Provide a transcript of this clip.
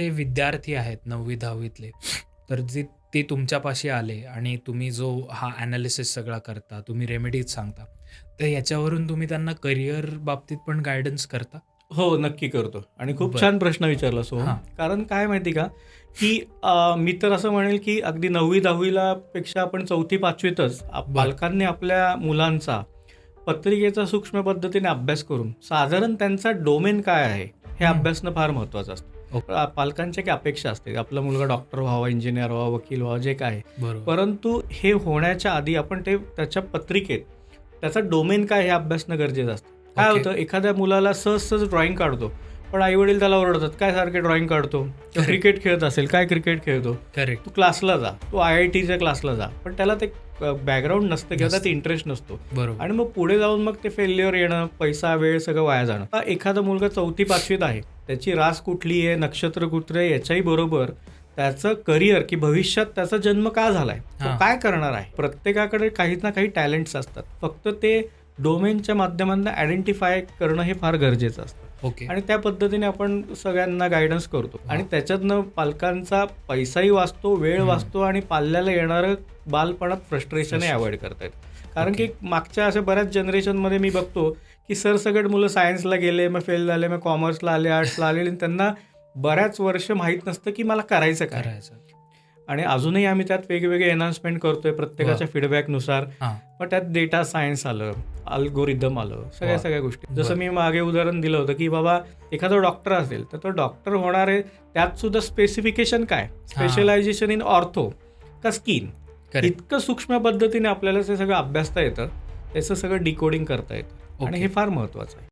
ते विद्यार्थी आहेत नववी दहावीतले तर जे ते तुमच्यापाशी आले आणि तुम्ही जो हा ॲनालिसिस सगळा करता तुम्ही रेमेडीज सांगता तर याच्यावरून तुम्ही त्यांना करिअर बाबतीत पण गायडन्स करता हो नक्की करतो आणि खूप. छान प्रश्न विचारला सो हां. कारण काय माहिती का की मी तर असं म्हणेल की अगदी नववी दहावीला पेक्षा आपण चौथी पाचवीतच. पालकांनी आपल्या मुलांचा पत्रिकेचा सूक्ष्म पद्धतीने अभ्यास करून साधारण त्यांचा डोमेन काय आहे हे. अभ्यासणं फार महत्वाचं असतं. पालकांच्या काही अपेक्षा असते. आपला मुलगा डॉक्टर व्हावा इंजिनियर व्हावा वकील व्हावा जे काय. परंतु हे होण्याच्या आधी आपण ते त्याच्या पत्रिकेत त्याचा डोमेन काय हे अभ्यासणं गरजेचं असतं. काय. होतं? एखाद्या मुलाला सहज सहज ड्रॉइंग काढतो. पण आई वडील त्याला ओरडतात काय सारखे ड्रॉइंग काढतो. क्रिकेट खेळत असेल काय क्रिकेट खेळतो? करेक्ट तू क्लासला जा तू आय आय टीच्या क्लासला जा. पण त्याला ते बॅकग्राऊंड नसतं किंवा त्यात इंटरेस्ट नसतो. बरोबर. आणि मग पुढे जाऊन मग ते फेल्युअर येणं पैसा वेळ सगळं वाया जाणं. एखादा मुलगा चौथी पाचवीत आहे. त्याची रास कुठली आहे नक्षत्र कुठलं आहे याच्याही बरोबर त्याचं करिअर की भविष्यात त्याचा जन्म का झालाय. काय करणार आहे? प्रत्येकाकडे काही ना काही टॅलेंट्स असतात. फक्त ते डोमेनच्या माध्यमातून आयडेंटिफाय करणं हे फार गरजेचं असतं. ओके. आणि त्या पद्धतीने आपण सगळ्यांना गायडन्स करतो. आणि त्याच्यातनं पालकांचा पैसाही वाचतो वेळ. वाचतो आणि पाल्याला येणारं बालपणात फ्रस्ट्रेशनही. अवॉइड करता येतं. कारण की मागच्या अशा बऱ्याच जनरेशनमध्ये मी बघतो की सरसकट मुलं सायन्सला गेले मग फेल झाले मग कॉमर्सला आले आर्ट्सला आले आणि त्यांना बऱ्याच वर्ष माहीत नसतं की मला करायचं करायचं. आणि अजूनही आम्ही त्यात वेगवेगळे एनहान्समेंट करतोय प्रत्येकाच्या फीडबॅकनुसार मग त्यात डेटा सायन्स आलं. अल्गोरिदम आलं. सगळ्या. सगळ्या गोष्टी. जसं. मी मागे उदाहरण दिलं होतं की बाबा एखादा डॉक्टर असेल तर तो डॉक्टर होणार आहे त्यात सुद्धा स्पेसिफिकेशन काय? स्पेशलायझेशन इन ऑर्थो का स्किन इतकं सूक्ष्म पद्धतीने आपल्याला ते सगळं अभ्यासता येतं त्याचं सगळं डिकोडिंग करता येतं. आणि. हे फार महत्वाचं आहे.